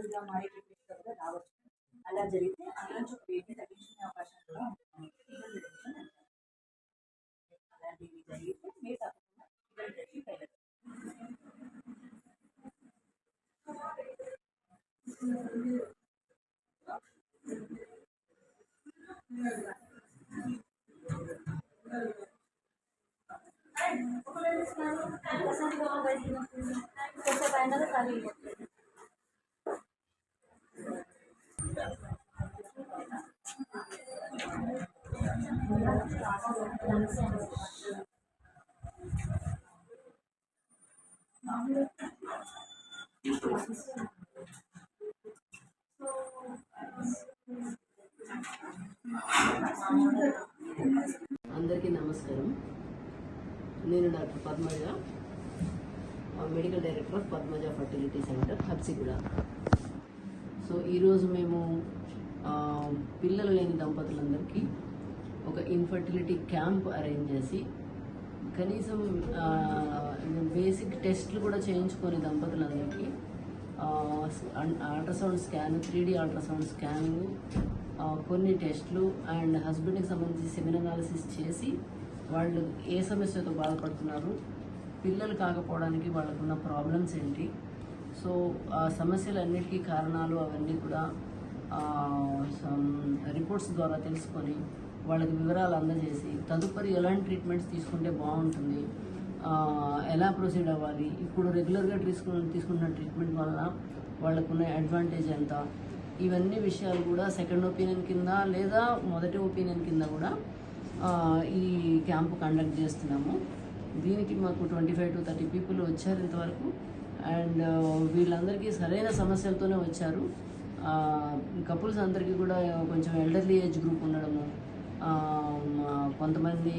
Split embryos గా మారే treatment కూడా రావచ్చు అలా జరిగితే అందులో బేబీ తగ్గించుకునే అవకాశం కూడా ఉంటుంది ఫీవర్ రిడక్షన్ అంటారు అలాంటివి జరిగితే మీరు తప్పకుండా ఫీవర్ రిడక్షన్ వెళ్ళదు అందరికీ నమస్కారం. నేను doctor Padmaja ah, medical director of Padmaja fertility centre Habsiguda so ఈరోజు మేము పిల్లలు లేని దంపతులందరికీ ఒక ఇన్ఫర్టిలిటీ క్యాంప్ అరేంజ్ చేసి కనీసం బేసిక్ టెస్ట్లు కూడా చేయించుకొని దంపతులందరికీ ultrasound scan three D ultrasound scanning కొన్ని టెస్ట్లు అండ్ హస్బెండ్కి సంబంధించి సెమిన్ అనాలిసిస్ చేసి వాళ్ళు ఏ సమస్యతో బాధపడుతున్నారు పిల్లలు కాకపోవడానికి వాళ్ళకున్న ప్రాబ్లమ్స్ ఏంటి సో ఆ సమస్యలన్నిటికీ కారణాలు అవన్నీ కూడా రిపోర్ట్స్ ద్వారా తెలుసుకొని వాళ్ళకి వివరాలు అందజేసి తదుపరి ఎలాంటి ట్రీట్మెంట్స్ తీసుకుంటే బాగుంటుంది ఎలా ప్రొసీడ్ అవ్వాలి ఇప్పుడు రెగ్యులర్గా తీసుకున్న తీసుకుంటున్న ట్రీట్మెంట్ వల్ల వాళ్ళకున్న అడ్వాంటేజ్ ఎంత ఇవన్నీ విషయాలు కూడా సెకండ్ ఒపీనియన్ కింద లేదా మొదటి ఒపీనియన్ కింద కూడా ఈ క్యాంపు కండక్ట్ చేస్తున్నాము. దీనికి మాకు twenty five to thirty people వచ్చారు ఇంతవరకు. అండ్ వీళ్ళందరికీ సరైన సమస్యలతోనే వచ్చారు. కపుల్స్ అందరికీ కూడా కొంచెం ఎల్డర్లీ ఏజ్ గ్రూప్ ఉండడము కొంతమంది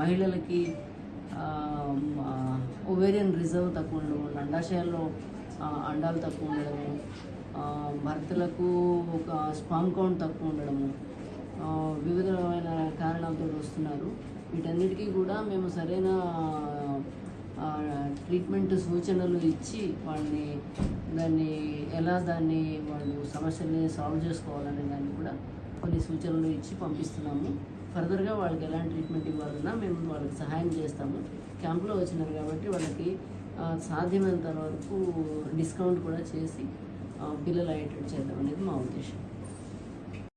మహిళలకి ఒవేరియన్ రిజర్వ్ తక్కువ ఉండడం అండాశయాల్లో అండాలు తక్కువ ఉండడము భర్తలకు ఒక స్పామ్ కౌంట్ తక్కువ ఉండడము వివిధ వివిధమైన కారణాలతో వస్తున్నారు. వీటన్నిటికీ కూడా మేము సరైన ట్రీట్మెంట్ సూచనలు ఇచ్చి వాళ్ళని దాన్ని ఎలా దాన్ని వాళ్ళు సమస్యల్ని సాల్వ్ చేసుకోవాలనే దాన్ని కూడా కొన్ని సూచనలు ఇచ్చి పంపిస్తున్నాము. ఫర్దర్గా వాళ్ళకి ఎలాంటి ట్రీట్మెంట్ ఇవ్వాలన్నా మేము వాళ్ళకి సహాయం చేస్తాము. క్యాంప్లో వచ్చినారు కాబట్టి వాళ్ళకి సాధ్యమైనంత వరకు డిస్కౌంట్ కూడా చేసి పిల్లలు అయ్యేటట్టు చేద్దాం అనేది మా ఉద్దేశం.